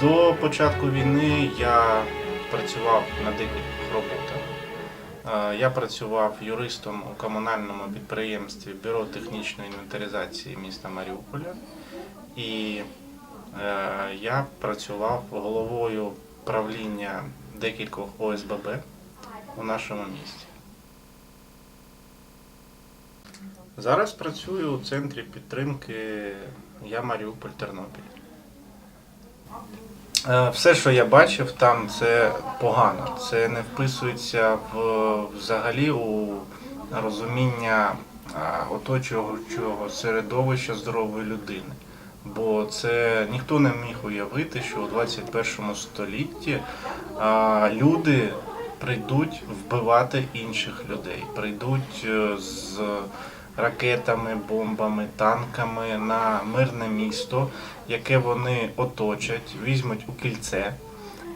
До початку війни я працював на декількох роботах. Е, Я працював юристом у комунальному підприємстві Бюро технічної інвентаризації міста Маріуполя. І е, я працював головою правління декількох ОСББ у нашому місті. Зараз працюю у центрі підтримки Я Маріуполь Тернопіль. Е, Все, що я бачив там, це погано. Це не вписується в взагалі у розуміння а, оточуючого середовища здорової людини. Бо це ніхто не міг уявити, що у 21 столітті а, люди прийдуть вбивати інших людей, прийдуть е, з ракетами, бомбами, танками на мирне місто, яке вони оточать, візьмуть у кільце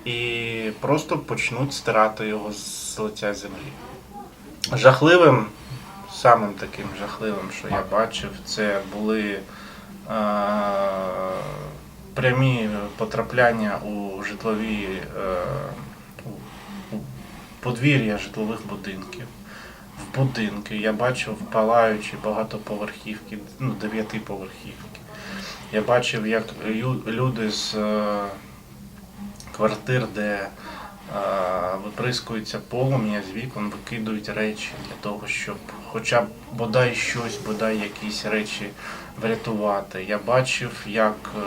і просто почнуть стирати його з лиця землі. Жахливим, самим таким жахливим, що я бачив, це були прямі потрапляння у житлові е, у подвір'я житлових будинків. Будинки я бачив палаючі багатоповерхівки, ну, дев'ятиповерхівки. Я бачив, як люди з е, квартир, де е, виприскується полум'я з вікон, викидують речі для того, щоб хоча б бодай щось, бодай якісь речі врятувати. Я бачив, як е,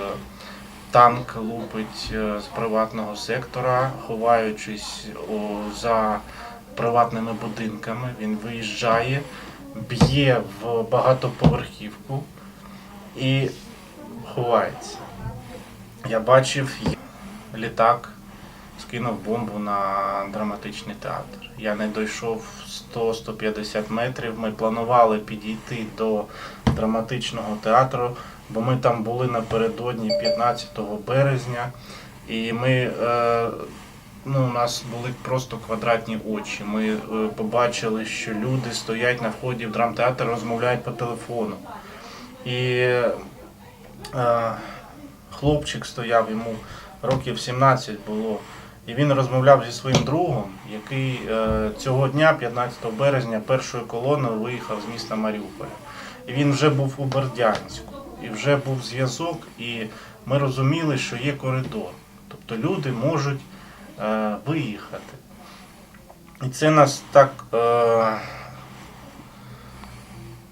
танк лупить з приватного сектора, ховаючись за приватними будинками. Він виїжджає, б'є в багатоповерхівку і ховається. Я бачив літак, скинув бомбу на драматичний театр. Я не дійшов 100-150 метрів. Ми планували підійти до драматичного театру, бо ми там були напередодні 15 березня, і ми. Е, Ну, у нас були просто квадратні очі. Ми е, побачили, що люди стоять на вході в драмтеатр, розмовляють по телефону. І е, хлопчик стояв, йому років 17 було. І він розмовляв зі своїм другом, який е, цього дня, 15 березня, першою колоною виїхав з міста Маріуполя. І він вже був у Бердянську, і вже був зв'язок, і ми розуміли, що є коридор. Тобто люди можуть виїхати. І це нас так е,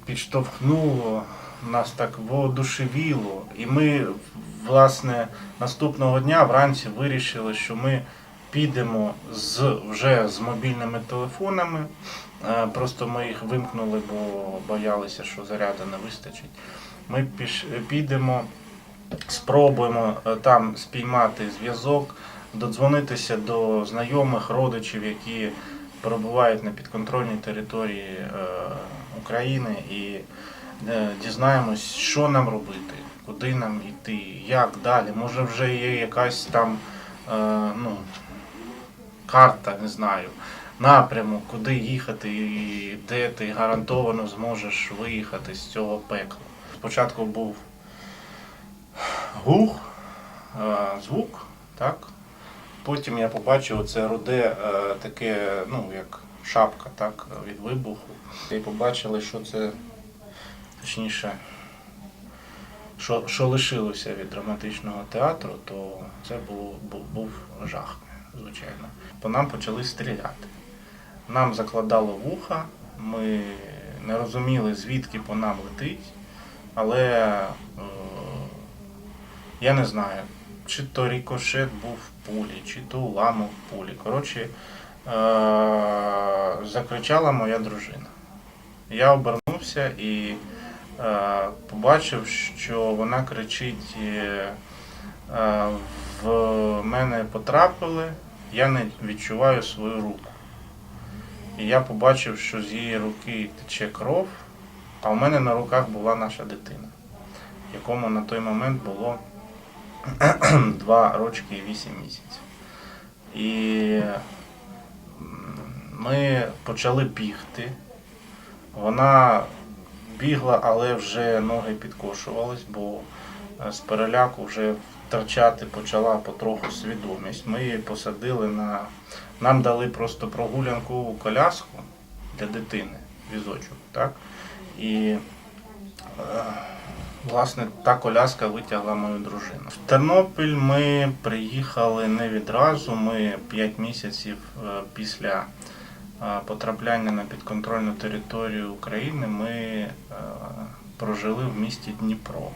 підштовхнуло, нас так воодушевіло. І ми, власне, наступного дня вранці вирішили, що ми підемо з, вже з мобільними телефонами. Е, Просто ми їх вимкнули, бо боялися, що заряду не вистачить. Ми піш, підемо, спробуємо е, там спіймати зв'язок, додзвонитися до знайомих, родичів, які перебувають на підконтрольній території е, України і е, дізнаємось, що нам робити, куди нам йти, як далі. Може вже є якась там е, ну, карта, не знаю, напрямок, куди їхати і де ти гарантовано зможеш виїхати з цього пекла. Спочатку був гух, е, звук, так? Потім я побачив це руде е, таке, ну, як шапка, так, від вибуху. І побачили, що це точніше, що, що лишилося від драматичного театру, то це було, був, був жах, звичайно. По нам почали стріляти. Нам закладало вуха, ми не розуміли, звідки по нам летить, але е, я не знаю, чи то рікошет був в пулі, чи то уламок в пулі. Коротше, е, закричала моя дружина. Я обернувся і е, побачив, що вона кричить: е, в мене потрапили, я не відчуваю свою руку. І я побачив, що з її руки тече кров, а у мене на руках була наша дитина, якому на той момент було 2 рочки і 8 місяців. І ми почали бігти. Вона бігла, але вже ноги підкошувались, бо е, з переляку вже втрачати почала потроху свідомість. Ми її посадили на. Нам дали просто прогулянкову коляску для дитини, візочок, так? І власне та коляска витягла мою дружину. В Тернопіль ми приїхали не відразу. Ми 5 місяців е, після е, потрапляння на підконтрольну територію України ми е, прожили в місті Дніпро.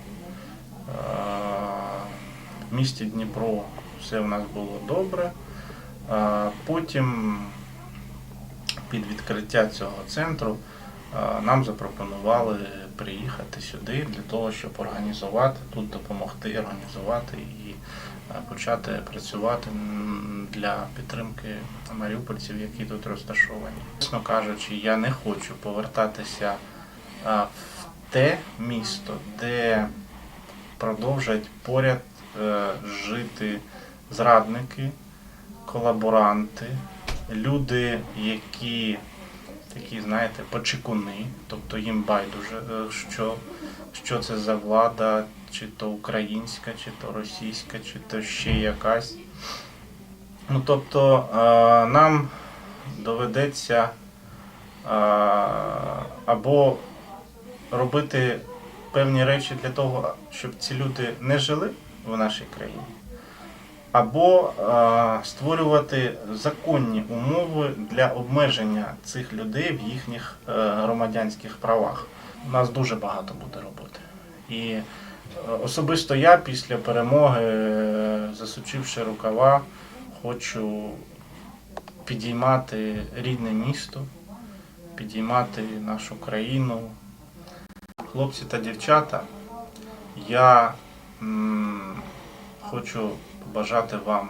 В місті Дніпро все в нас було добре. Потім під відкриття цього центру нам запропонували приїхати сюди для того, щоб організувати тут, допомогти організувати і е, почати працювати для підтримки маріупольців, які тут розташовані. Чесно кажучи, я не хочу повертатися е, в те місто, де продовжать поряд е, жити зрадники, колаборанти, люди, які такі, знаєте, почекуни, тобто їм байдуже, е, що, що це за влада, чи то українська, чи то російська, чи то ще якась. Ну, тобто е, нам доведеться е, або робити певні речі для того, щоб ці люди не жили в нашій країні, або е, створювати законні умови для обмеження цих людей в їхніх е, громадянських правах. У нас дуже багато буде роботи. І е, особисто я після перемоги, засучивши рукава, хочу підіймати рідне місто, підіймати нашу країну. Хлопці та дівчата, я м, хочу побажати вам,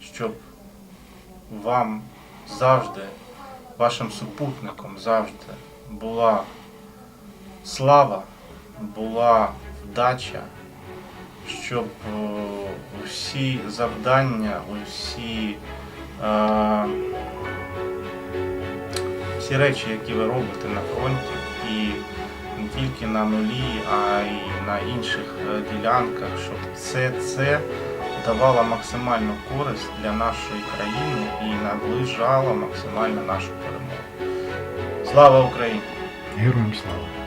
щоб вам завжди, вашим супутником завжди була слава, була вдача, щоб е, усі завдання, усі, е, всі речі, які ви робите на фронті, і не тільки на нулі, а й на інших е, ділянках, щоб все це давало максимальну користь для нашої країни і наближала максимально нашу перемогу. Слава Україні! Героям слава!